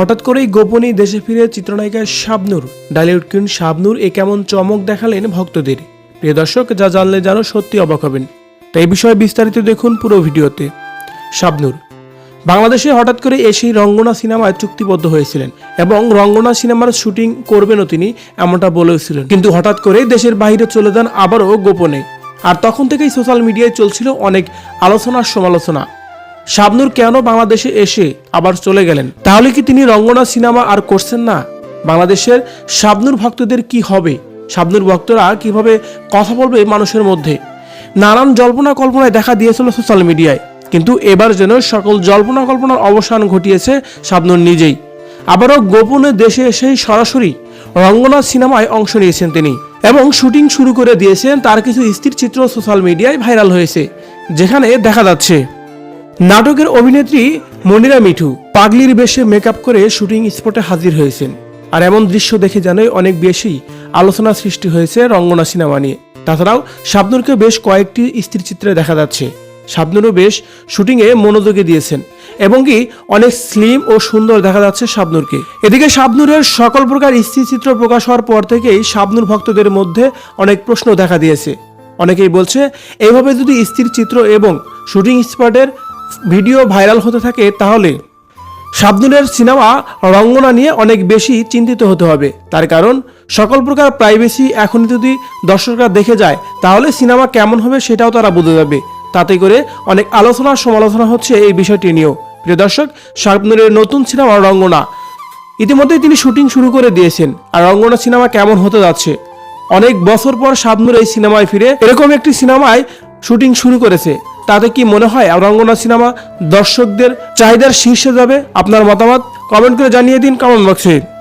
হঠাৎ করেই গোপনেই দেশে ফিরে চিত্রনায়িকা শাবনূর। ডালিউড কুইন শাবনূর এ কেমন চমক দেখালেন ভক্তদের। প্রিয় দর্শক, যা জানলে জানো সত্যি অবাক হবেন। তাই বিষয়ে বিস্তারিত দেখুন পুরো ভিডিওতে। শাবনুর। বাংলাদেশে হঠাৎ করে এসেই রঙ্গনা সিনেমায় চুক্তিবদ্ধ হয়েছিলেন এবং রঙ্গনা সিনেমার শুটিং করবেনও তিনি এমনটা বলেছিলেন। কিন্তু হঠাৎ করে দেশের বাইরে চলে যান আবারও গোপনে। আর তখন থেকেই সোশ্যাল মিডিয়ায় চলছিল অনেক আলোচনা সমালোচনা শাবনূর কেন বাংলাদেশে এসে আবার চলে গেলেন? তাহলে কি তিনি রঙ্গনা সিনেমা আর করছেন না? বাংলাদেশের শাবনুর ভক্তদের কি হবে? শাবনুর ভক্তরা কীভাবে কথা বলবে মানুষের মধ্যে? নানান জল্পনা কল্পনায় দেখা দিয়েছিল সোশ্যাল মিডিয়ায়। কিন্তু এবার যেন সকল জল্পনা কল্পনার অবসান ঘটিয়েছে শাবনূর নিজেই। আবারও গোপনে দেশে এসেই সরাসরি রঙ্গনা সিনেমায় অংশ নিয়েছেন তিনি। এবং শুটিং শুরু করে দিয়েছেন তার কিছু স্থির চিত্র সোশ্যাল মিডিয়ায় ভাইরাল হয়েছে, যেখানে দেখা যাচ্ছে। নাটকের অভিনেত্রী মনিরা মিঠু পাগলির বেশে মেকআপ করে শুটিং স্পটে হাজির হয়েছেন। আর এমন দৃশ্য দেখে জানাই অনেক বেশি আলোচনা সৃষ্টি হয়েছে রঙ্গনা সিনেমা নিয়ে। তাছাড়াও শাবনুরকে বেশ কয়েকটি স্থির চিত্রে দেখা যাচ্ছে। শাবনুরও বেশ শুটিংয়ে মনোযোগী দিয়েছেন এবং কি অনেক স্লিম ও সুন্দর দেখা যাচ্ছে শাবনুরকে। এদিকে শাবনুরের সকল প্রকার স্থির চিত্র প্রকাশ হওয়ার পর থেকেই শাবনুর ভক্তদের মধ্যে অনেক প্রশ্ন দেখা দিয়েছে। অনেকেই বলছে, এইভাবে যদি স্থির চিত্র এবং শুটিং স্পটের ভিডিও ভাইরাল হতে থাকে তাহলে। শাবনুরের সিনেমা রঙ্গনা নিয়ে অনেক বেশি চিন্তিত হতে হবে। তার কারণ, সকল প্রকার প্রাইভেসি এখন যদি দর্শকরা দেখে যায়, তাহলে সিনেমা কেমন হবে সেটাও তারা বুঝে যাবে। তাতে করে অনেক আলোচনা সমালোচনা হচ্ছে এই বিষয়টি নিয়েও। প্রিয় দর্শক শাবনুরের নতুন সিনেমা রঙ্গনা। ইতিমধ্যেই তিনি শুটিং শুরু করে দিয়েছেন। আর রঙ্গনা সিনেমা কেমন হতে যাচ্ছে? অনেক বছর পর শাবনুর এই সিনেমায় ফিরে এরকম একটি সিনেমায় শুটিং শুরু করেছে। তাতে কি মনে হয় রঙ্গনা সিনেমা দর্শকদের চাহিদার শীর্ষে যাবে? আপনার মতামত কমেন্ট করে জানিয়ে দিন কমেন্ট বক্সে।